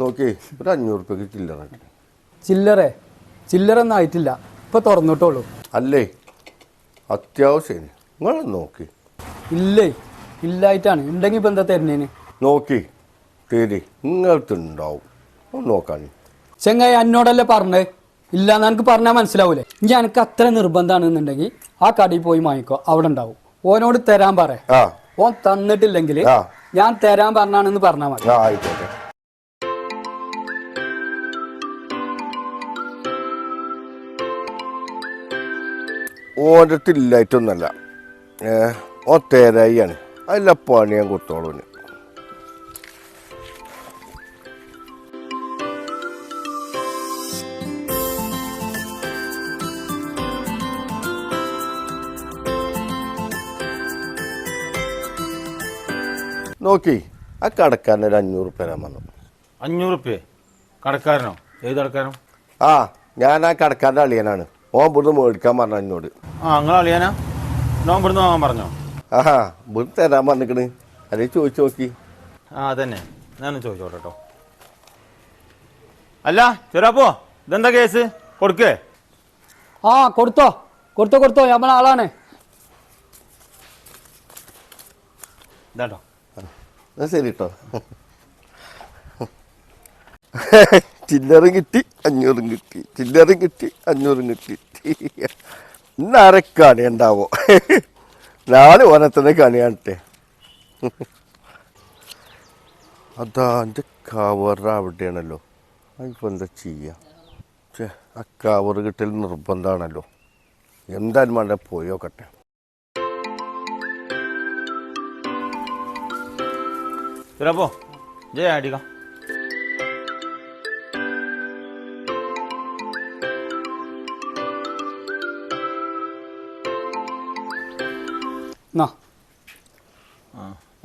നോക്കി ഒരു അഞ്ഞൂറ് റുപ്യക്ക് ചില്ലറ ചില്ലറ ചില്ലറ? ഒന്നും ആയിട്ടില്ല. ഇപ്പൊ തുറന്നിട്ടുള്ളൂ അല്ലേ? അത്യാവശ്യം. നിങ്ങൾ നോക്കി. ഇല്ലേ? ഇല്ലായിട്ടാണ്. ഉണ്ടെങ്കിൽ ഇപ്പൊ എന്താ തരുന്നേന്? നോക്കി. തരി. നിങ്ങൾക്കുണ്ടാവും. ഒന്ന് നോക്കാൻ. ചെങ്ങായി എന്നോടല്ലേ പറഞ്ഞേ? ഇല്ലാന്ന് എനിക്ക് പറഞ്ഞാൽ മനസ്സിലാവൂലേ? ഇനി എനിക്ക് അത്ര നിർബന്ധമാണെന്നുണ്ടെങ്കിൽ ആ കടയിൽ പോയി വാങ്ങിക്കോ. അവിടെ ഉണ്ടാവും. ഓനോട് തരാൻ പറ. ഓൻ തന്നിട്ടില്ലെങ്കിൽ. ഞാൻ തരാൻ പറഞ്ഞാണെന്ന് പറഞ്ഞാൽ മതി. ആയിക്കോട്ടെ. ഓരത്തില്ലായിട്ടൊന്നല്ല ഓ തേരായിയാണ്. അതില്ല പണി ഞാൻ കൊടുത്തോളൂ നോക്കി ആ കടക്കാരൻ ഒരു അഞ്ഞൂറ് റുപ്യ തരാൻ വന്നു അഞ്ഞൂറ് റുപ്യ കടക്കാരനോ? ഏത് കടക്കാരനോ? ആ ഞാൻ ആ കടക്കാരന്റെ അളിയനാണ്. ഓൻ ഇവിടുന്ന് മേടിക്കാൻ പറഞ്ഞു എന്നോട്. ആ നിങ്ങൾ അളിയാനാ? നോൻ ഇവിടുന്ന് വാങ്ങാൻ പറഞ്ഞോ? ആഹാ ഇവിടുന്ന് തരാൻ പറഞ്ഞിക്കണ്. അതേ ചോദിച്ചു നോക്കി. ആ അതന്നെ. ഞാൻ ചോദിച്ചോട്ടെ കേട്ടോ അല്ല ചെറാപ്പോ ഇതെന്താ കേസ്? കൊടുക്കേ. ആ കൊടുത്തോ. കൊടുത്തോ കൊടുത്തോ. നമ്മളെ ആളാണ്. ഇതാട്ടോ. ശരി കേട്ടോ ചില്ലറും കിട്ടി അഞ്ഞൂറും കിട്ടി. ചില്ലറും കിട്ടി അഞ്ഞൂറും കിട്ടി. ഇന്നാരെ കണി ഉണ്ടാവോ? നാല് ഓനത്തന്നെ കണി കാണട്ടെ. അതാ എന്റെ കവർ അവിടെയാണല്ലോ. അതിപ്പോൾ എന്താ ചെയ്യുക ഛേ ആ കവർ കിട്ടൽ നിർബന്ധമാണല്ലോ. എന്തായാലും വേണ്ട പോയോക്കട്ടെ ചെറാപ്പോ ജയ അടിക്കാം.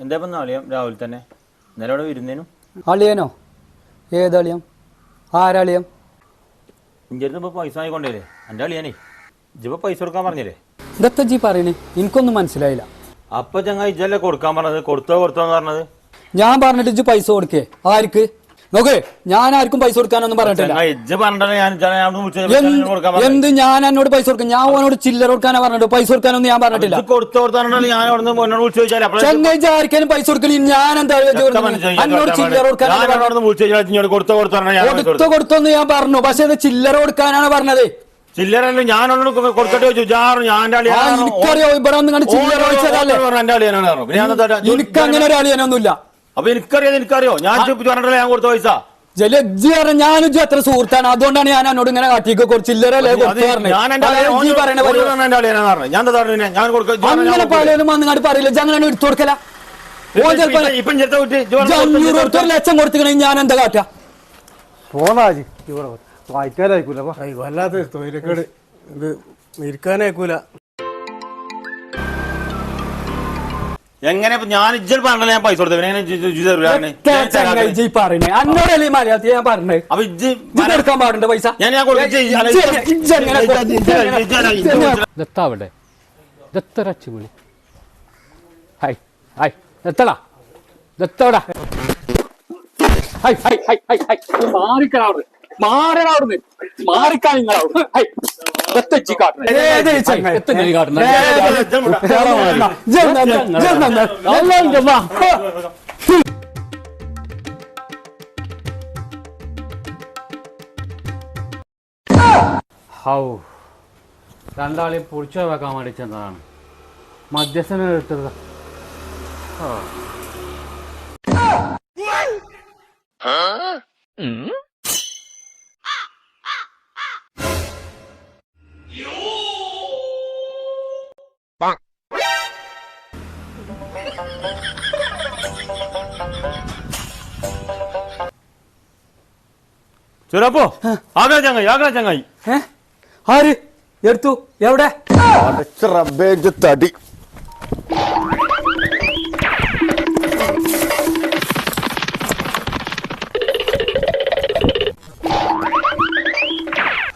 എന്താ ഇപ്പം അളിയാം രാവിലെ തന്നെ. ഇന്നലെ അവിടെ വരുന്നേനും. അളിയനോ? ഏതളിയം ആരളിയം ഇഞ്ചി അടുത്ത് ഇപ്പോൾ പൈസ വാങ്ങിക്കൊണ്ടേ എന്റെ അളിയാനേ. ഇജിപ്പോൾ പൈസ കൊടുക്കാൻ പറഞ്ഞില്ലേ? ഇതൊക്കെ ജി പറയണേ? എനിക്കൊന്നും മനസ്സിലായില്ല. അപ്പൊ ചങ്ങ ഇജല്ലേ കൊടുക്കാൻ പറഞ്ഞത്? കൊടുത്തോ കൊടുത്തോ എന്ന് പറഞ്ഞത്? ഞാൻ പറഞ്ഞിട്ട് ഇജ്ജ് പൈസ കൊടുക്കേ. ആർക്ക്? നോക്കേ ഞാൻ ആർക്കും പൈസ കൊടുക്കാനൊന്നും പറഞ്ഞിട്ടില്ല. എന്ത് ഞാൻ എന്നോട് പൈസ കൊടുക്കും? ഞാൻ അവനോട് ചില്ലറ കൊടുക്കാനാ പറഞ്ഞിട്ട് പൈസ കൊടുക്കാനൊന്നും ഞാൻ പറഞ്ഞിട്ടില്ല. ഇത് ആർക്കാനും പൈസ കൊടുക്കണി ഞാൻ എന്താ. എന്നോട് ചില്ലറ കൊടുക്കാനാണ് കൊടുത്തോ കൊടുത്തോന്ന് ഞാൻ പറഞ്ഞു. പക്ഷെ ചില്ലറ കൊടുക്കാനാണ് പറഞ്ഞത്. ചില്ലറല്ലോ ഞാൻ അവനോട് കൊടുക്കട്ടെ ചോദിച്ചു. ഞാൻ അളിയാനാണ്. ഇവിടെ ഒന്നും കണ്ട് ചില്ലറ എനിക്കങ്ങനെ ഒരു അളിയനൊന്നുമില്ല. അപ്പൊ എനിക്കറിയാം എനിക്കറിയോ. ഞാൻ പറഞ്ഞിട്ടില്ല ഞാൻ കൊടുത്ത പൈസ. ജലജി പറഞ്ഞ ഞാനും ഇജ്ജ് എത്ര സുഹൃത്താണ്. അതുകൊണ്ടാണ് ഞാൻ എന്നോട് ഇങ്ങനെ കാട്ടിക്ക് കുറച്ച് ഞാൻ. ഞാൻ ഞാൻ ഞാൻ അങ്ങനെ? പലരും വന്നിങ്ങാണ്ട് പറയില്ല. അങ്ങനെ എടുത്തു കൊടുക്കല. ഒരു ലക്ഷം കൊടുത്തിക്കണേ ഞാൻ എന്താ കാട്ടാ? പോന്നാജി ഇവിടെ വായിക്കാനായിക്കൂല അയ്യോ വല്ലാത്ത തൊഴിലക്കേട് ഇത് ഇരിക്കാനേക്കൂല എങ്ങനെ ഞാൻ ഇജ്ജൽ പറഞ്ഞല്ലേ ഞാൻ പൈസ കൊടുത്തത് അന്നോടല്ലേ മലയാളത്തിൽ ഞാൻ പറഞ്ഞത് അപ്പൊ ഇജ്ജ് എടുക്കാൻ പാടുണ്ട് പൈസ? ഞാൻ ഹായ് ഹായ്. ദത്തടാ ദത്തോടാ ഹൈ ഹൈ ഹൈ ഹൈ ഹൈ മാറിക്കണവിടെ മാറണവിടുന്ന് മാറിക്കാൻ നിങ്ങളവിടെ ഹൈ ഹൗ രണ്ടാളെ പൊളിച്ചു വെക്കാൻ വേണ്ടി ചെന്നതാണ് മധ്യസ്ഥനെ എടുത്തത് ചെറുപ്പോ ആകെ ചങ്ങായി ആകെ ചങ്ങായി? ആര്? എടുത്തു. എവിടെ? തടി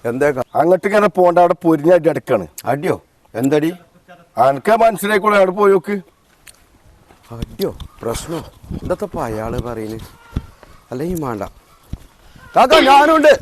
എന്താ അങ്ങോട്ട് ഇങ്ങനെ പോണ്ട അവിടെ പൊരിഞ്ഞടി അടക്കാണ്. അടിയോ? എന്തടി? അനക്കാ മനസ്സിലായിക്കോളെ അവിടെ പോയോക്ക്. അയ്യോ പ്രശ്നോ. എന്താ അയാൾ പറയൽ അല്ലെങ്കിൽ വേണ്ട. കാക്ക ഞാനുണ്ട്.